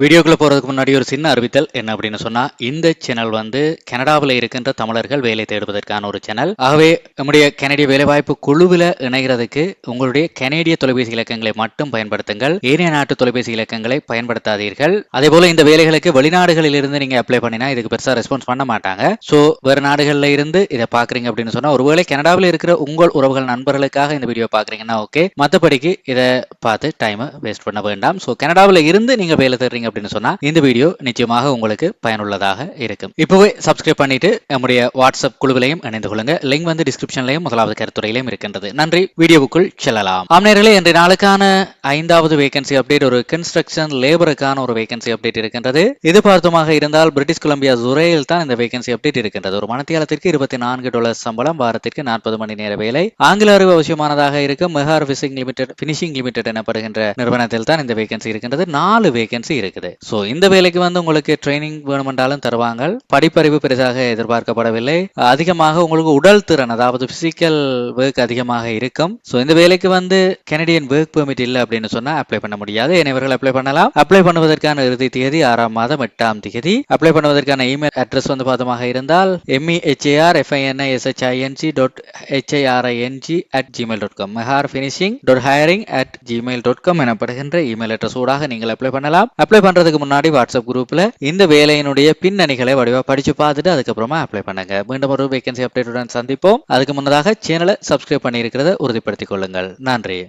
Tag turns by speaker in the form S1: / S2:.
S1: வீடியோக்குள்ளே போகிறதுக்கு முன்னாடி ஒரு சின்ன அறிவித்தல் என்ன அப்படின்னு சொன்னால் இந்த சேனல் வந்து கனடாவில் இருக்கின்ற தமிழர்கள் வேலை தேடுவதற்கான ஒரு சேனல் ஆகவே நம்முடைய கனடிய வேலைவாய்ப்பு குழுவில் இணைகிறதுக்கு உங்களுடைய கனேடிய தொலைபேசி இலக்கங்களை மட்டும் பயன்படுத்துங்கள். ஏனைய நாட்டு தொலைபேசி இலக்கங்களை பயன்படுத்தாதீர்கள். அதே போல இந்த வேலைகளுக்கு வெளிநாடுகளில் இருந்து நீங்கள் அப்ளை பண்ணினா இதுக்கு பெருசாக ரெஸ்பான்ஸ் பண்ண மாட்டாங்க. ஸோ வேறு நாடுகளில் இருந்து இதை பார்க்குறீங்க அப்படின்னு சொன்னால் ஒருவேளை கனடாவில் இருக்கிற உங்கள் உறவுகள் நண்பர்களுக்காக இந்த வீடியோ பாக்குறீங்கன்னா ஓகே மற்றபடிக்கு இதை பார்த்து டைமை வேஸ்ட் பண்ண வேண்டாம். ஸோ கனடாவில் இருந்து நீங்கள் வேலை தேடுறீங்க அப்படின்னு சொன்னா இந்த வீடியோ நிச்சயமாக உங்களுக்கு பயனுள்ளதாக இருக்கும். இப்போவே சப்ஸ்கிரைப் பண்ணிட்டு நம்முடைய வாட்ஸ்அப் குழுவிலையும் இணைந்து கொள்ளுங்க. லிங்க் வந்து டிஸ்கிரிப்ஷன்லையும் முதலாவது கருத்துறையிலையும் இருக்கின்றது. நன்றி. வீடியோவுக்குள் செல்லலாம். ஆம்நேர்களே இன்றைய நாளுக்கான ஐந்தாவது வேகன்சி அப்டேட் ஒரு கன்ஸ்ட்ரக்ஷன் லேபருக்கான ஒரு வேகன்சி அப்டேட் இருக்கின்றது. இது பார்த்தமாக இருந்தால் பிரிட்டிஷ் கொலம்பியா ஜுரேயில் தான் இந்த வேகன்சி அப்டேட் இருக்கின்றது. ஒரு மனத்தியாலத்திற்கு இருபத்தி நான்கு டாலர் சம்பளம் வாரத்திற்கு நாற்பது மணி நேர வேலை. ஆங்கில அறிவு அவசியமானதாக இருக்கும். Mehar fishing limited finishing limited எனப்படுகின்ற நிறுவனத்தில் தான் இந்த வேகன்சி இருக்கின்றது. நாலு வேகன்சி இருக்கு இருக்குது. ஸோ இந்த வேலைக்கு வந்து உங்களுக்கு ட்ரைனிங் வேணுமென்றாலும் தருவாங்க படிப்பறிவு பெரிதாக எதிர்பார்க்கப்படவில்லை. அதிகமாக உங்களுக்கு உடல் திறன் அதாவது பிசிக்கல் ஒர்க் அதிகமாக இருக்கும். ஸோ இந்த வேலைக்கு வந்து கெனடியன் ஒர்க் பெர்மிட் இல்லை அப்படின்னு சொன்னா அப்ளை பண்ண முடியாது. இவர்கள் அப்ளை பண்ணலாம். அப்ளை பண்ணுவதற்கான இறுதி தேதி ஆறாம் மாதம் எட்டாம் தேதி. அப்ளை பண்ணுவதற்கான இமெயில் அட்ரஸ் வந்து பாதமாக இருந்தால் எம்இஹெச்ஏஆர் எஃப்ஐஎன்ஐஎஸ்ஹெச்ஐஎன்சி dot ஹெச்ஐஆர்ஐஎன்ஜி at Gmail dot com மெஹார் finishing dot hiring at Gmail dot com எனப்படுகின்ற இமெயில் அட்ரஸ் ஊடாக நீங்கள் அப்ளை பண்ணலாம். அப்ளை பண்றதுக்கு முன்னாடி வாட்ஸ்அப் குரூப்ல இந்த வேலையினுடைய பின்னணிகளை வடிவா படிச்சு பார்த்துட்டு அதுக்கப்புறமா அப்ளை பண்ணுங்க. மீண்டும் ஒரு வேகன்சி அப்டேட்டுடன் சந்திப்போம். அதுக்கு முன்னதாக சேனலை சப்ஸ்கிரைப் பண்ணியிருக்கிறத உறுதிப்படுத்திக் கொள்ளுங்கள். நன்றி.